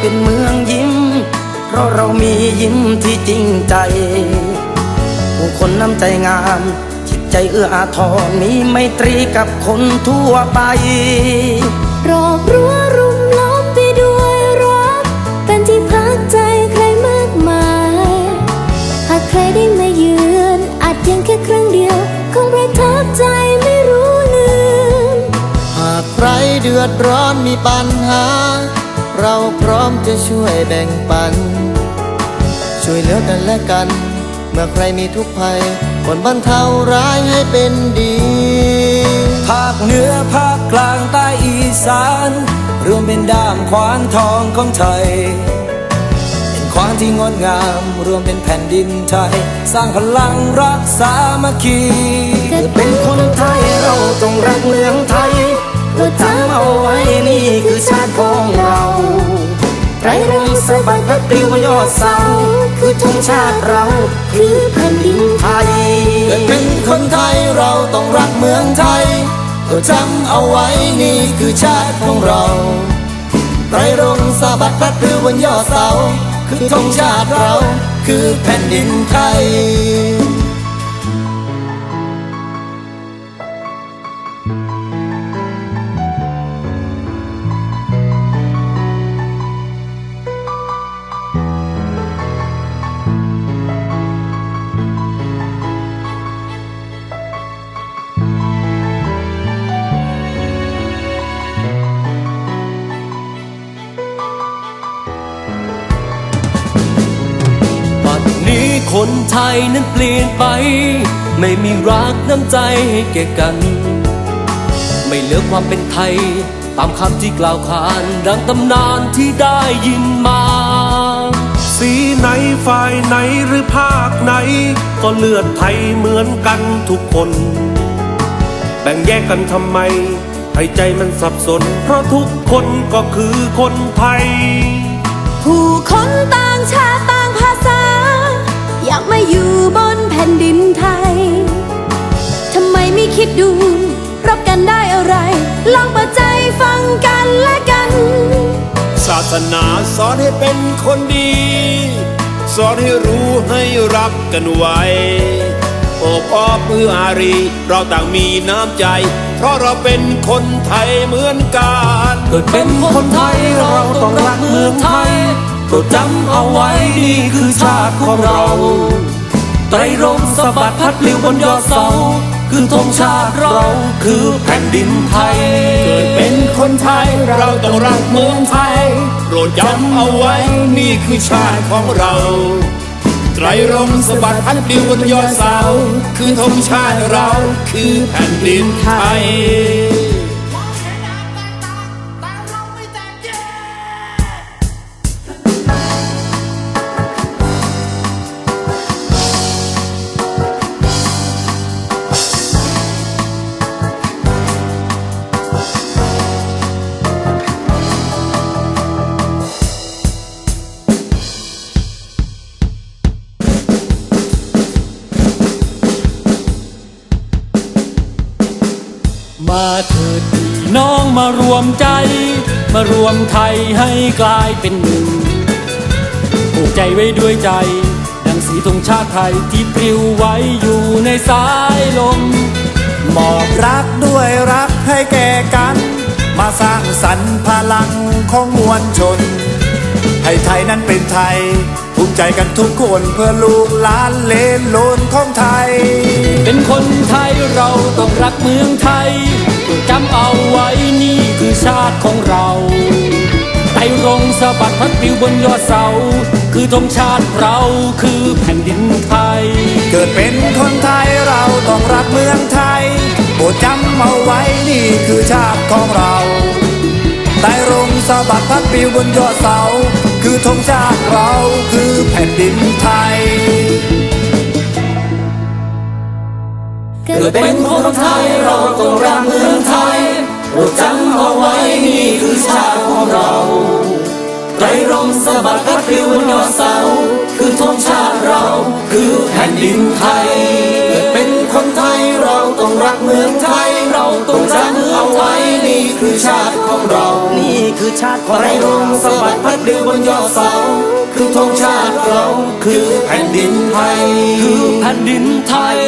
เป็นเมืองยิ้ม เพราะเรามียิ้มที่จริงใจ ผู้คนน้ำใจงาม จิตใจเอื้ออาทรมีไมตรีกับคนทั่วไป รอบรั้วรุมล้อมไปด้วยรัก เป็นที่พักใจใครมากมาย หากใครได้มาเยือนอาจเพียงแค่ครั้งเดียว คงประทับใจไม่รู้ลืม หากใครเดือดร้อนมีปัญหา เราพร้อมจะช่วยแบ่งปัน ช่วยเหลือกันและกัน เมื่อใครมีทุกข์ภัยคนบรรเทาร้ายให้เป็นดี ภาคเหนือภาคกลางใต้อีสาน รวมเป็นด้ามขวานทองของไทย เป็นขวานที่งดงาม รวมเป็นแผ่นดินไทย สร้างพลังรักสามัคคีเกิดเป็นคนไทยเราต้องรักเมืองไทยเพื่อจำเอาไว้นี่คือชาติของ ปลิวยอดเสาคือธงชาติเราคือแผ่นดินไทยเกิดเป็นคนไทยเราต้องรักเมืองไทยก็จำเอาไว้นี่คือชาติของเราไตรรงสะบัดพัดหรือบนยอดเสาคือธงชาติเราคือแผ่นดินไทย คนไทยนั้นเปลี่ยนไป ไม่มีรักน้ำใจให้แก่กัน ไม่เลือกความเป็นไทย ตามคำที่กล่าวขานดังตำนานที่ได้ยินมา สีไหนฝ่ายไหนหรือภาคไหน ก็เลือดไทยเหมือนกันทุกคน แบ่งแยกกันทำไมให้ใจมันสับสน เพราะทุกคนก็คือคนไทย คิดดูรบกันได้อะไร ลองเปิดใจฟังกันและกัน ศาสนาสอนให้เป็นคนดี สอนให้รู้ให้รักกันไว้โอบอ้อมเพื่ออารี เราต่างมีน้ำใจ เพราะเราเป็นคนไทยเหมือนกันเกิดเป็นคนไทยเราต้องรักเมืองไทยโปรดจำเอาไว้นี่คือชาติของเรา ไตรรงค์สะบัดพัดปลิวบนยอดเสา คือธงชาติเราคือแผ่นดินไทย เกิดเป็นคนไทยเราต้องรักเมืองไทย โปรดจำเอาไว้นี่คือชาติของเรา ไตรรงสบัดพัดปิวบนยอดเสา คือธงชาติเราคือแผ่นดินไทย มาเถิดพี่น้องมารวมใจ มารวมไทยให้กลายเป็นหนึ่งผูกใจไว้ด้วยใจ ดังสีธงชาติไทยที่ปลิวไว้อยู่ในสายลมมอบรักด้วยรักให้แก่กัน มาสร้างสรรค์พลังของมวลชน ให้ไทยนั้นเป็นไทย ใจกันทุกคนเพื่อลูกหลานเลนโลนของไทย เป็นคนไทยเราต้องรักเมืองไทยจำเอาไว้นี่คือชาติของเราไตรรงค์สะบัดพัดปลิวบนยอดเสา คือธงชาติเราคือแผ่นดินไทย เกิดเป็นคนไทยเราต้องรักเมืองไทยโปรดจำเอาไว้นี่คือชาติของเราไตรรงค์สะบัดพัดปลิวบนยอดเสา คือธงชาติเราคือแผ่นดินไทย เกิดเป็นคนไทยเราต้องรักเมืองไทยโปรดจำเอาไว้นี่คือชาติของเราไตรรงค์สะบัดพัดปลิวนยอดเสาคือธงชาติเราคือแผ่นดินไทย ชาติของเรานี่คือชาติของไรรงสะบัดพัดปลิวบนยอดเสา คือธงชาติเราคือแผ่นดินไทย คือแผ่นดินไทย